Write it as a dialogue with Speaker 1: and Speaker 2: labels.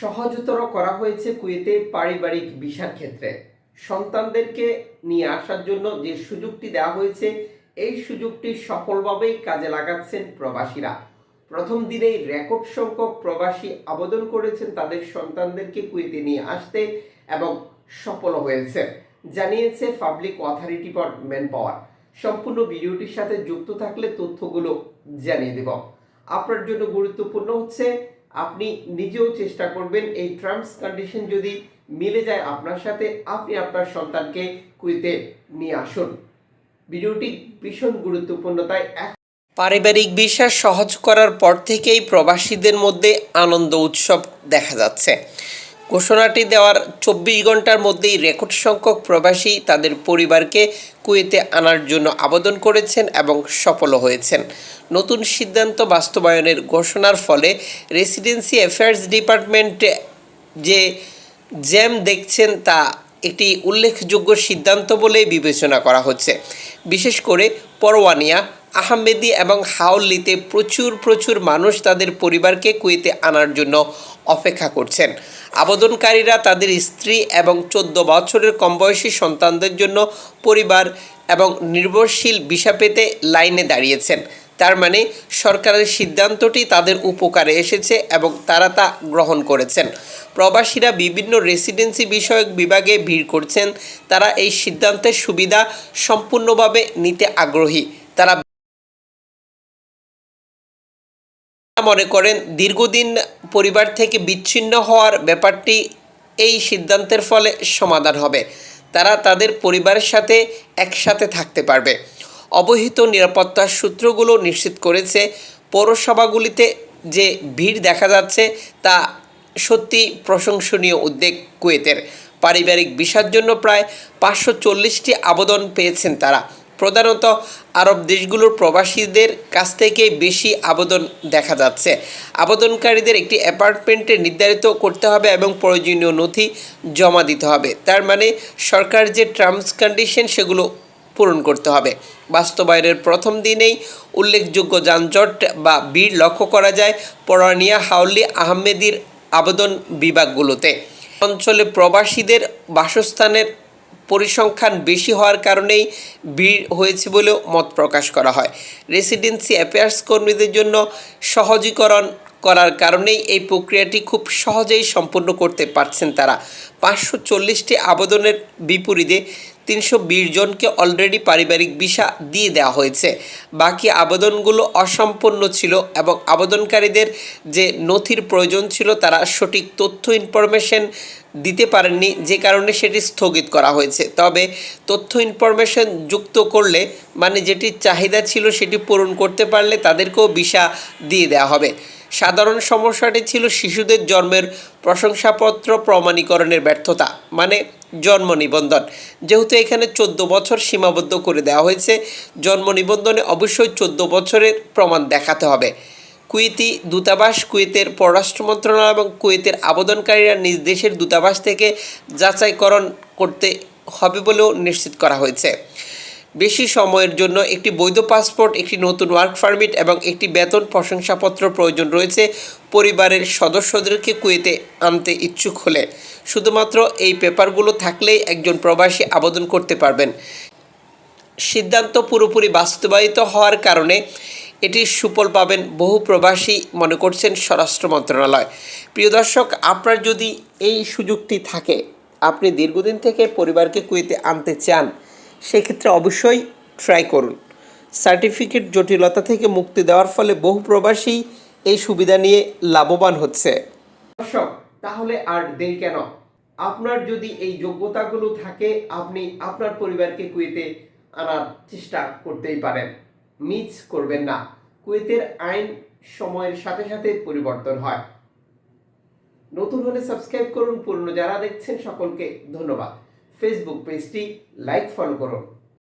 Speaker 1: সহজতর করা হয়েছে কুয়েতে পারিবারিক ভিসার ক্ষেত্রে। সন্তানদেরকে নিয়ে আসার জন্য যে সুযোগটি দেওয়া হয়েছে, এই সুযোগটি সফলভাবেই কাজে লাগাচ্ছেন প্রবাসীরা। প্রথম দিনেই রেকর্ড সংখ্যক প্রবাসী আবেদন করেছেন তাদের সন্তানদেরকে কুয়েতে নিয়ে আসতে এবং সফল হয়েছে, জানিয়েছে public authority for manpower. সম্পূর্ণ ভিডিওটির সাথে যুক্ত থাকলে তথ্যগুলো জানিয়ে দেব। আপনার জন্য গুরুত্বপূর্ণ হচ্ছে আপনি নিজেও চেষ্টা করবেন এই টার্মস কন্ডিশন যদি মিলে যায় আপনার সাথে, আপনি আপনার সন্তানকে কুইতে নিয়ে আসুন। ভিডিওটি ভীষণ গুরুত্বপূর্ণ, তাই পারিবারিক বিশ্বাস সহজ করার পর থেকেই প্রবাসীদের মধ্যে আনন্দ উৎসব দেখা যাচ্ছে। ঘোষণাটি দেওয়ার চব্বিশ ঘণ্টার মধ্যেই রেকর্ড সংখ্যক প্রবাসী তাদের পরিবারকে কুয়েতে আনার জন্য আবেদন করেছেন এবং সফল হয়েছেন। নতুন সিদ্ধান্ত বাস্তবায়নের ঘোষণার ফলে রেসিডেন্সি অ্যাফেয়ার্স ডিপার্টমেন্ট যে জ্যাম দেখছেন তা একটি উল্লেখযোগ্য সিদ্ধান্ত বলে বিবেচনা করা হচ্ছে। বিশেষ করে পরওয়ানিয়া আহমেদি এবং হাওলিতে প্রচুর প্রচুর মানুষ তাদের পরিবারকে কুয়েতে আনার জন্য অপেক্ষা করছেন। আবেদনকারীরা তাদের স্ত্রী এবং চোদ্দ বছরের কম বয়সী সন্তানদের জন্য পরিবার এবং নির্ভরশীল ভিসা পেতে লাইনে দাঁড়িয়েছেন। তার মানে সরকারের সিদ্ধান্তটি তাদের উপকারে এসেছে এবং তারা তা গ্রহণ করেছেন। প্রবাসীরা বিভিন্ন রেসিডেন্সি বিষয়ক বিভাগে ভিড় করছেন। তারা এই সিদ্ধান্তের সুবিধা সম্পূর্ণভাবে নিতে আগ্রহী। তারা মনে করেন, দীর্ঘদিন পরিবার থেকে বিচ্ছিন্ন হওয়ার ব্যাপারটি এই সিদ্ধান্তের ফলে সমাধান হবে। তারা তাদের পরিবারের সাথে একসাথে থাকতে পারবে। অবহিত নিরাপত্তার সূত্রগুলো নিশ্চিত করেছে, পৌরসভাগুলিতে যে ভিড় দেখা যাচ্ছে তা সত্যি প্রশংসনীয় উদ্যোগ কুয়েতের। পারিবারিক ভিসার জন্য প্রায় পাঁচশো চল্লিশটি আবেদন পেয়েছেন তারা। প্রধানত আরব দেশগুলোর প্রবাসীদের কাছ থেকে বেশি আবেদন দেখা যাচ্ছে। আবেদনকারীদের একটি অ্যাপার্টমেন্টে নির্ধারিত করতে হবে এবং প্রয়োজনীয় নথি জমা দিতে হবে। তার মানে সরকার যে টার্মস কন্ডিশন সেগুলো পূরণ করতে হবে। বাস্তবায়নের প্রথম দিনেই উল্লেখযোগ্য যানজট বা ভিড় লক্ষ্য করা যায় পরানিয়া, হাউলি, আহমেদির আবেদন বিভাগগুলোতে। অঞ্চলে প্রবাসীদের বাসস্থানের পরিসংখ্যান বেশি হওয়ার কারণেই ভিড় হয়েছে বলেও মত প্রকাশ করা হয়। রেসিডেন্সি অ্যাফেয়ার্স কর্মীদের জন্য সহজীকরণ করার কারণেই এই প্রক্রিয়াটি খুব সহজেই সম্পন্ন করতে পারছেন তারা। পাঁচশো চল্লিশটি আবেদনের বিপরীতে তিনশো বিশ জনকে অলরেডি পারিবারিক ভিসা দিয়ে দেওয়া হয়েছে। বাকি আবেদনগুলো অসম্পূর্ণ ছিল এবং আবেদনকারীদের যে নথির প্রয়োজন ছিল তারা সঠিক তথ্য ইনফরমেশন দিতে পারেননি, যে কারণে সেটি স্থগিত করা হয়েছে। তবে তথ্য ইনফরমেশন যুক্ত করলে মানে যেটি চাহিদা ছিল সেটি পূরণ করতে পারলে তাদেরকেও ভিসা দিয়ে দেওয়া হবে। সাধারণ সমস্যাটি ছিল শিশুদের জন্মের প্রশংসাপত্র প্রমাণীকরণের ব্যর্থতা মানে জন্ম নিবন্ধন। যেহেতু এখানে চোদ্দ বছর সীমাবদ্ধ করে দেওয়া হয়েছে, জন্ম নিবন্ধনে অবশ্যই চোদ্দ বছরের প্রমাণ দেখাতে হবে। কুয়েতি দূতাবাস কুয়েতের পররাষ্ট্র মন্ত্রণালয় এবং কুয়েতের আবেদনকারীরা নিজ দেশের দূতাবাস থেকে যাচাইকরণ করতে হবে বলেও নিশ্চিত করা হয়েছে। বেশি সময়ের জন্য একটি বৈধ পাসপোর্ট, একটি নতুন ওয়ার্ক পারমিট এবং একটি বেতন প্রশংসাপত্র প্রয়োজন রয়েছে পরিবারের সদস্যদেরকে কুয়েতে আনতে ইচ্ছুক হলে। শুধুমাত্র এই পেপারগুলো থাকলেই একজন প্রবাসী আবেদন করতে পারবেন। সিদ্ধান্ত পুরোপুরি বাস্তবায়িত হওয়ার কারণে এটির সুফল পাবেন বহু প্রবাসী, মনে করছেন স্বরাষ্ট্র মন্ত্রণালয়। প্রিয় দর্শক, আপনার যদি এই সুযোগটি থাকে, আপনি দীর্ঘদিন থেকে পরিবারকে কুয়েতে আনতে চান সেক্ষেত্রে অবশ্যই ট্রাই করুন। সার্টিফিকেট জটিলতা থেকে মুক্তি দেওয়ার ফলে বহু প্রবাসী এই সুবিধা নিয়ে লাভবান হচ্ছে। দর্শক, তাহলে আর দেরি কেন? আপনার যদি এই যোগ্যতাগুলো থাকে, আপনি আপনার পরিবারকে কুয়েতে আনার চেষ্টা করতেই পারেন। মিস করবেন না। কুয়েতের আইন সময়ের সাথে সাথে পরিবর্তন হয়। নতুন হলে সাবস্ক্রাইব করুন। পুরনো যারা দেখছেন, সকলকে ধন্যবাদ। ফেসবুক পেজটি লাইক ফলো করুন